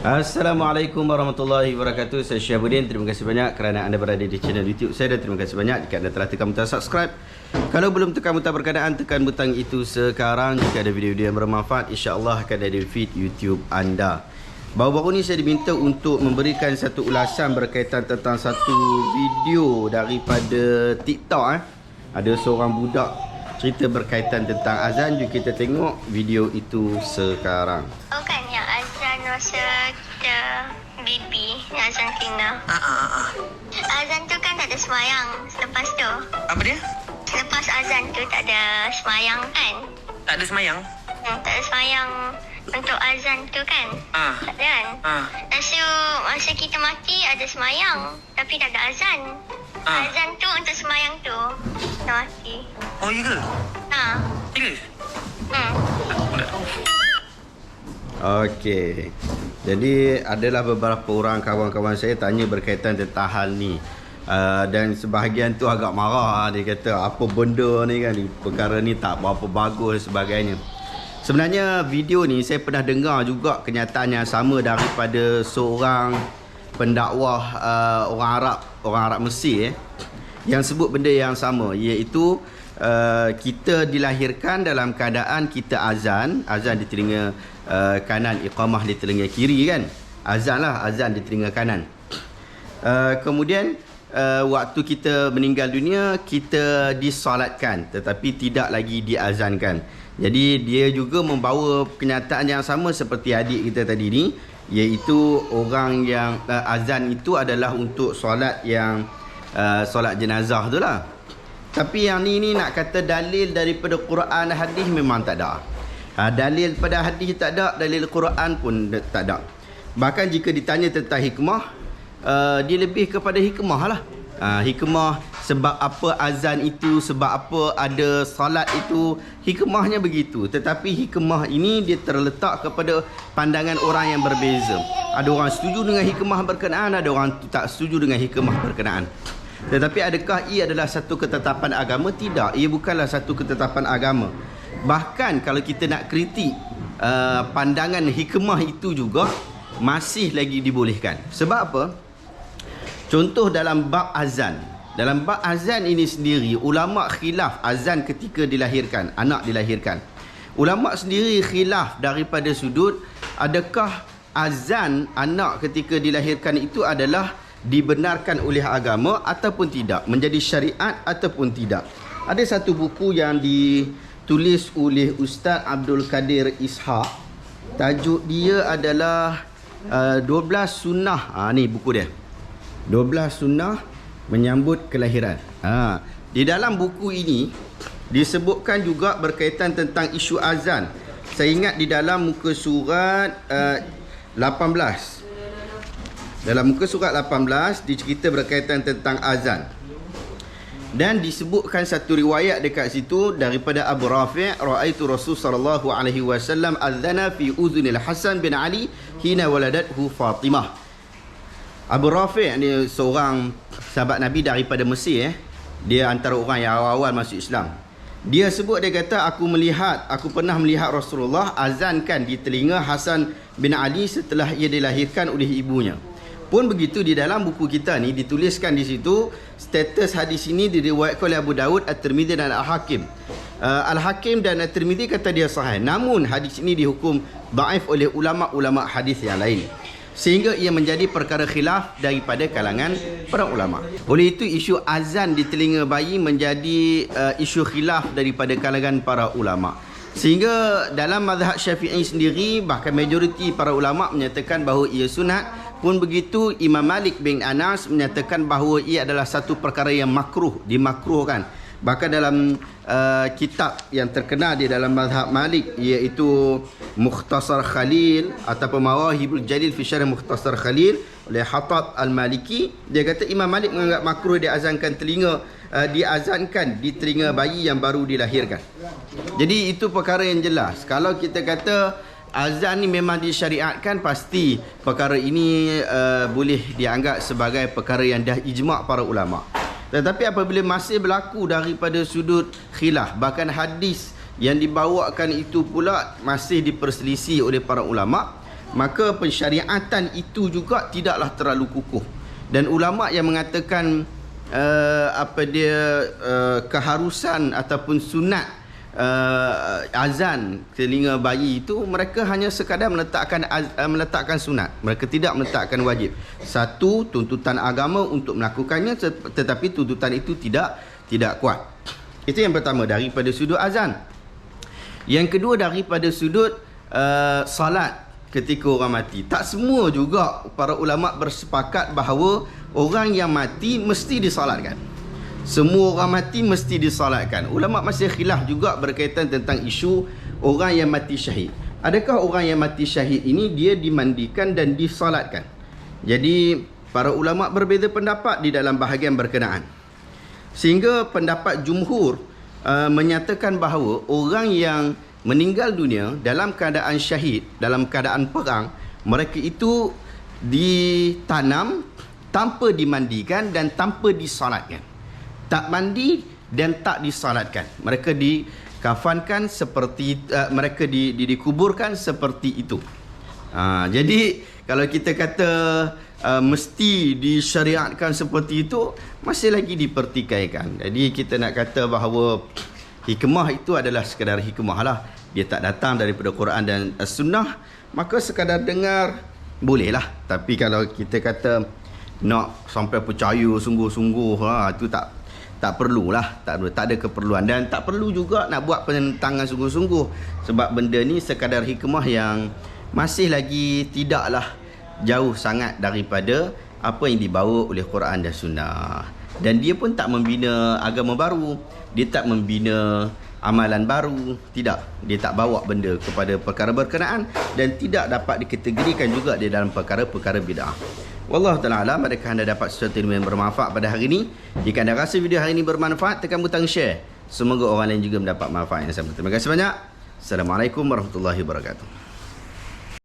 Assalamualaikum warahmatullahi wabarakatuh. Saya Syahabudin Terima kasih banyak kerana anda berada di channel YouTube saya Dan terima kasih banyak jika anda telah tekan butang subscribe. Kalau belum tekan butang berkenaan Tekan butang itu sekarang. Jika ada video-video yang bermanfaat InsyaAllah akan ada feed YouTube anda. Baru-baru ni saya diminta untuk memberikan satu ulasan berkaitan tentang satu video daripada TikTok eh. Ada seorang budak cerita berkaitan tentang azan. Jom kita tengok video itu sekarang masa kita yang azan kena. Ah, ah, ah. Azan tu kan tak ada semayang selepas tu. Apa dia? Selepas azan tu tak ada semayang kan? Tak ada semayang? Hmm, tak ada semayang untuk azan tu kan? Ah. Tak ada kan? Ah. Lepas tu masa kita mati ada semayang tapi tak ada azan. Ah. Azan tu untuk semayang tu kita mati. Oh, ya ke? Ha. Serius? Hmm. Aku tak tahu. Okey. Jadi adalah beberapa orang kawan-kawan saya tanya berkaitan tentang hal ni. Uh, dan sebahagian tu agak marah ah. dia kata apa benda ni kan perkara ni tak berapa bagus sebagainya. Sebenarnya video ni saya pernah dengar juga kenyataan yang sama daripada seorang pendakwah uh, orang Arab, orang Arab Mesir eh, yang sebut benda yang sama iaitu uh, kita dilahirkan dalam keadaan kita azan, azan di telinga uh, kanan, iqamah di telinga kiri kan. Azan lah, azan di telinga kanan. Uh, kemudian uh, waktu kita meninggal dunia kita disolatkan tetapi tidak lagi diazankan. Jadi dia juga membawa kenyataan yang sama seperti adik kita tadi ni iaitu orang yang uh, azan itu adalah untuk solat yang uh, solat jenazah tu lah. Tapi yang ni ni nak kata dalil daripada Quran hadis memang tak ada. Ha, dalil pada hadis tak ada, dalil Quran pun tak ada. Bahkan jika ditanya tentang hikmah, uh, dia lebih kepada hikmah lah. Ha, hikmah sebab apa azan itu, sebab apa ada salat itu, hikmahnya begitu. Tetapi hikmah ini dia terletak kepada pandangan orang yang berbeza. Ada orang setuju dengan hikmah berkenaan, ada orang tak setuju dengan hikmah berkenaan. Tetapi adakah ia adalah satu ketetapan agama? Tidak, ia bukanlah satu ketetapan agama. Bahkan kalau kita nak kritik uh, pandangan hikmah itu juga masih lagi dibolehkan. Sebab apa? Contoh dalam bab azan. Dalam bab azan ini sendiri ulama khilaf azan ketika dilahirkan, anak dilahirkan. Ulama sendiri khilaf daripada sudut adakah azan anak ketika dilahirkan itu adalah dibenarkan oleh agama ataupun tidak, menjadi syariat ataupun tidak. Ada satu buku yang ditulis oleh Ustaz Abdul Kadir Ishaq. Tajuk dia adalah uh, 12 sunnah. Ha ni buku dia. 12 sunnah menyambut kelahiran. Ha, di dalam buku ini disebutkan juga berkaitan tentang isu azan. Saya ingat di dalam muka surat uh, 18. Dalam muka surat 18 dicerita berkaitan tentang azan. Dan disebutkan satu riwayat dekat situ daripada Abu Rafi' raaitu Rasul sallallahu alaihi wasallam adzana fi udhunil Hasan bin Ali hina waladathu Fatimah. Abu Rafi' ni seorang sahabat Nabi daripada Mesir eh. Dia antara orang yang awal-awal masuk Islam. Dia sebut dia kata aku melihat aku pernah melihat Rasulullah azankan di telinga Hasan bin Ali setelah ia dilahirkan oleh ibunya. Pun begitu di dalam buku kita ni dituliskan di situ status hadis ini diriwayatkan oleh Abu Daud, At-Tirmizi dan Al-Hakim. Uh, Al-Hakim dan At-Tirmizi kata dia sahih. Namun hadis ini dihukum daif oleh ulama-ulama hadis yang lain. Sehingga ia menjadi perkara khilaf daripada kalangan para ulama. Oleh itu isu azan di telinga bayi menjadi uh, isu khilaf daripada kalangan para ulama. Sehingga dalam mazhab Syafi'i sendiri bahkan majoriti para ulama menyatakan bahawa ia sunat pun begitu Imam Malik bin Anas menyatakan bahawa ia adalah satu perkara yang makruh, dimakruhkan. Bahkan dalam uh, kitab yang terkenal di dalam mazhab Malik iaitu Mukhtasar Khalil ataupun Mawahibul Jalil fi Syarah Mukhtasar Khalil oleh Hatab Al-Maliki dia kata Imam Malik menganggap makruh diazankan telinga uh, diazankan di telinga bayi yang baru dilahirkan. Jadi itu perkara yang jelas. Kalau kita kata azan ni memang disyariatkan pasti perkara ini uh, boleh dianggap sebagai perkara yang dah ijma' para ulama. Tetapi apabila masih berlaku daripada sudut khilaf bahkan hadis yang dibawakan itu pula masih diperselisih oleh para ulama maka pensyariatan itu juga tidaklah terlalu kukuh dan ulama yang mengatakan uh, apa dia uh, keharusan ataupun sunat uh, azan telinga bayi itu mereka hanya sekadar meletakkan az- uh, meletakkan sunat mereka tidak meletakkan wajib satu tuntutan agama untuk melakukannya tet- tetapi tuntutan itu tidak tidak kuat itu yang pertama daripada sudut azan yang kedua daripada sudut uh, salat ketika orang mati. Tak semua juga para ulama bersepakat bahawa orang yang mati mesti disalatkan. Semua orang mati mesti disalatkan. Ulama masih khilaf juga berkaitan tentang isu orang yang mati syahid. Adakah orang yang mati syahid ini dia dimandikan dan disalatkan? Jadi para ulama berbeza pendapat di dalam bahagian berkenaan. Sehingga pendapat jumhur uh, menyatakan bahawa orang yang meninggal dunia dalam keadaan syahid, dalam keadaan perang, mereka itu ditanam tanpa dimandikan dan tanpa disalatkan. Tak mandi dan tak disalatkan. Mereka dikafankan seperti uh, mereka di, di, dikuburkan seperti itu. Ha, jadi kalau kita kata uh, mesti disyariatkan seperti itu masih lagi dipertikaikan. Jadi kita nak kata bahawa hikmah itu adalah sekadar hikmah lah. Dia tak datang daripada Quran dan uh, sunnah maka sekadar dengar bolehlah. Tapi kalau kita kata nak sampai percaya sungguh-sungguh ha, itu tak tak perlulah tak tak ada keperluan dan tak perlu juga nak buat penentangan sungguh-sungguh sebab benda ni sekadar hikmah yang masih lagi tidaklah jauh sangat daripada apa yang dibawa oleh Quran dan Sunnah. Dan dia pun tak membina agama baru, dia tak membina amalan baru, tidak. Dia tak bawa benda kepada perkara berkenaan dan tidak dapat dikategorikan juga di dalam perkara-perkara bid'ah. Wallahu taala alam adakah anda dapat sesuatu yang bermanfaat pada hari ini? Jika anda rasa video hari ini bermanfaat, tekan butang share. Semoga orang lain juga mendapat manfaat yang sama. Terima kasih banyak. Assalamualaikum warahmatullahi wabarakatuh.